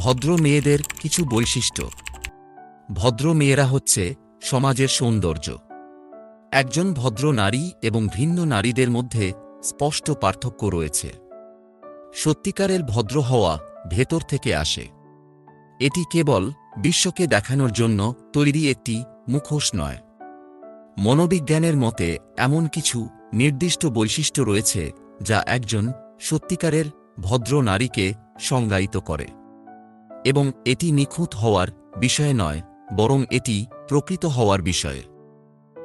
ভদ্র মেয়েদের কিছু বৈশিষ্ট্য। ভদ্র মেয়েরা হচ্ছে সমাজের সৌন্দর্য। একজন ভদ্র নারী এবং ভিন্ন নারীদের মধ্যে স্পষ্ট পার্থক্য রয়েছে। সত্যিকারের ভদ্র হওয়া ভেতর থেকে আসে। এটি কেবল বিশ্বকে দেখানোর জন্য তৈরি একটি মুখোশ নয়। মনোবিজ্ঞানের মতে এমন কিছু নির্দিষ্ট বৈশিষ্ট্য রয়েছে যা একজন সত্যিকারের ভদ্র নারীকে সংজ্ঞায়িত করে। এবং এটি নিখুঁত হওয়ার বিষয় নয়, বরং এটি প্রকৃত হওয়ার বিষয়।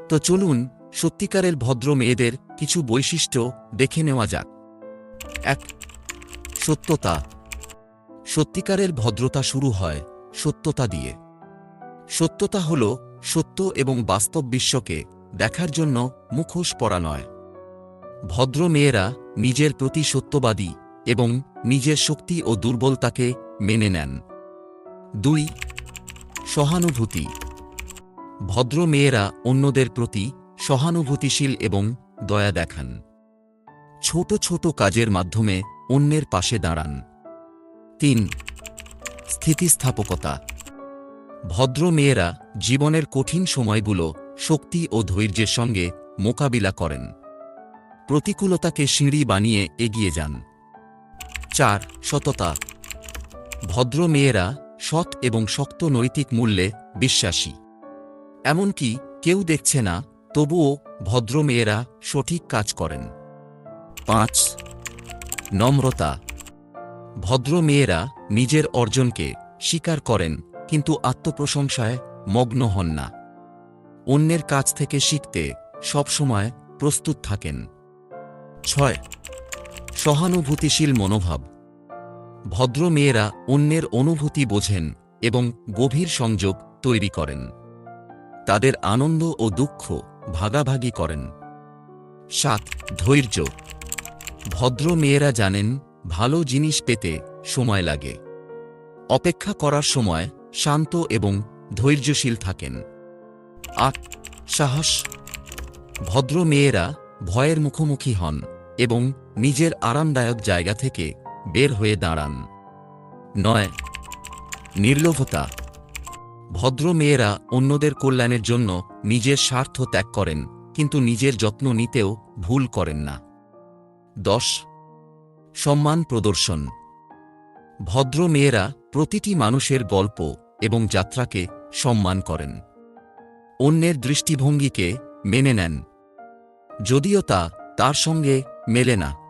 তো চলুন, সত্যিকারের ভদ্র মেয়েদের কিছু বৈশিষ্ট্য দেখে নেওয়া যাক। এক, সত্যতা। সত্যিকারের ভদ্রতা শুরু হয় সত্যতা দিয়ে। সত্যতা হল সত্য এবং বাস্তব বিশ্বকে দেখার জন্য মুখোশ পরা নয়। ভদ্র মেয়েরা নিজের প্রতি সত্যবাদী এবং নিজের শক্তি ও দুর্বলতাকে মেনে নেন। দুই, সহানুভূতি। ভদ্র মেয়েরা অন্যদের প্রতি সহানুভূতিশীল এবং দয়া দেখান। ছোট ছোট কাজের মাধ্যমে অন্যের পাশে দাঁড়ান। তিন, স্থিতিস্থাপকতা। ভদ্র মেয়েরা জীবনের কঠিন সময়গুলো শক্তি ও ধৈর্যের সঙ্গে মোকাবিলা করেন। প্রতিকূলতাকে সিঁড়ি বানিয়ে এগিয়ে যান। চার, সততা। ভদ্র মেয়েরা সৎ এবং শক্ত নৈতিক মূল্যে বিশ্বাসী। এমনকি কেউ দেখছে না, তবুও ভদ্র মেয়েরা সঠিক কাজ করেন। পাঁচ, নম্রতা। ভদ্র মেয়েরা নিজের অর্জনকে স্বীকার করেন, কিন্তু আত্মপ্রশংসায় মগ্ন হন না। অন্যের কাছ থেকে শিখতে সবসময় প্রস্তুত থাকেন। ছয়, সহানুভূতিশীল মনোভাব। ভদ্র মেয়েরা অন্যের অনুভূতি বোঝেন এবং গভীর সংযোগ তৈরি করেন। তাদের আনন্দ ও দুঃখ ভাগাভাগি করেন। সাত, ধৈর্য। ভদ্র মেয়েরা জানেন ভালো জিনিস পেতে সময় লাগে। অপেক্ষা করার সময় শান্ত এবং ধৈর্যশীল থাকেন। আট, সাহস। ভদ্র মেয়েরা ভয়ের মুখোমুখি হন এবং নিজের আরামদায়ক জায়গা থেকে বের হয়ে দাঁড়ান। নয়, নির্লোভতা। ভদ্র মেয়েরা অন্যদের কল্যাণের জন্য নিজের স্বার্থ ত্যাগ করেন, কিন্তু নিজের যত্ন নিতেও ভুল করেন না। দশ, সম্মান প্রদর্শন। ভদ্র মেয়েরা প্রতিটি মানুষের গল্প এবং যাত্রাকে সম্মান করেন। অন্যের দৃষ্টিভঙ্গিকে মেনে নেন। যদিও তা তার সঙ্গে মেলে না।